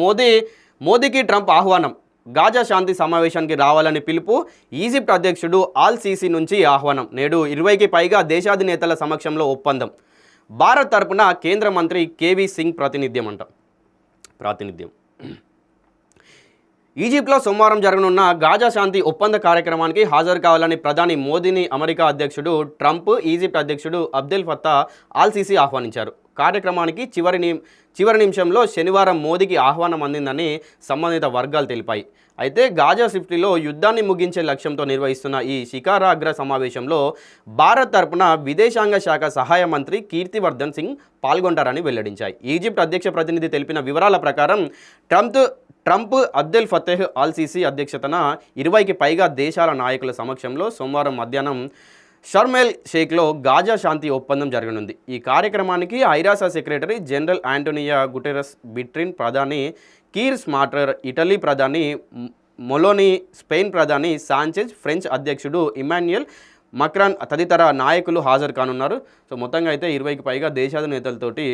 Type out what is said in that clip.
మోదీ మోదీకి ట్రంప్ ఆహ్వానం. గాజా శాంతి సమావేశానికి రావాలని పిలుపు ఈజిప్ట్ అధ్యక్షుడు ఆల్ సీసీ నుంచి ఆహ్వానం. నేడు ఇరవైకి పైగా దేశాధినేతల సమక్షంలో ఒప్పందం. భారత్ తరపున కేంద్ర మంత్రి కేవీ సింగ్ ప్రాతినిధ్యం అంట ప్రాతినిధ్యం. ఈజిప్ట్లో సోమవారం జరగనున్న గాజా శాంతి ఒప్పంద కార్యక్రమానికి హాజరు కావాలని ప్రధాని మోదీని అమెరికా అధ్యక్షుడు ట్రంప్ ఈజిప్ట్ అధ్యక్షుడు అబ్దుల్ ఫత్తా ఆల్సీసీ ఆహ్వానించారు. కార్యక్రమానికి చివరి ని చివరి నిమిషంలో శనివారం మోదీకి ఆహ్వానం అందిందని సంబంధిత వర్గాలు తెలిపాయి. అయితే గాజా సిఫ్టీలో యుద్ధాన్ని ముగించే లక్ష్యంతో నిర్వహిస్తున్న ఈ శిఖారాగ్ర సమావేశంలో భారత్ తరపున విదేశాంగ శాఖ సహాయ మంత్రి కీర్తివర్ధన్ సింగ్ పాల్గొంటారని వెల్లడించాయి. ఈజిప్ట్ అధ్యక్ష ప్రతినిధి తెలిపిన వివరాల ప్రకారం Trump Trump Abdel Fattah al Sisi అధ్యక్షతన ఇరవైకి పైగా దేశాల నాయకుల సమక్షంలో సోమవారం మధ్యాహ్నం షర్మెల్ షేక్లో గాజా శాంతి ఒప్పందం జరగనుంది. ఈ కార్యక్రమానికి ఐరాసా secretary general Antonio Guterres Britain ప్రధాని కీర్ స్మాటర్ ఇటలీ ప్రధాని మొలోని స్పెయిన్ ప్రధాని సాంచెజ్ ఫ్రెంచ్ అధ్యక్షుడు ఇమాన్యుయల్ మక్రాన్ తదితర నాయకులు హాజరు కానున్నారు. సో మొత్తంగా అయితే ఇరవైకి పైగా దేశాధినేతలతోటి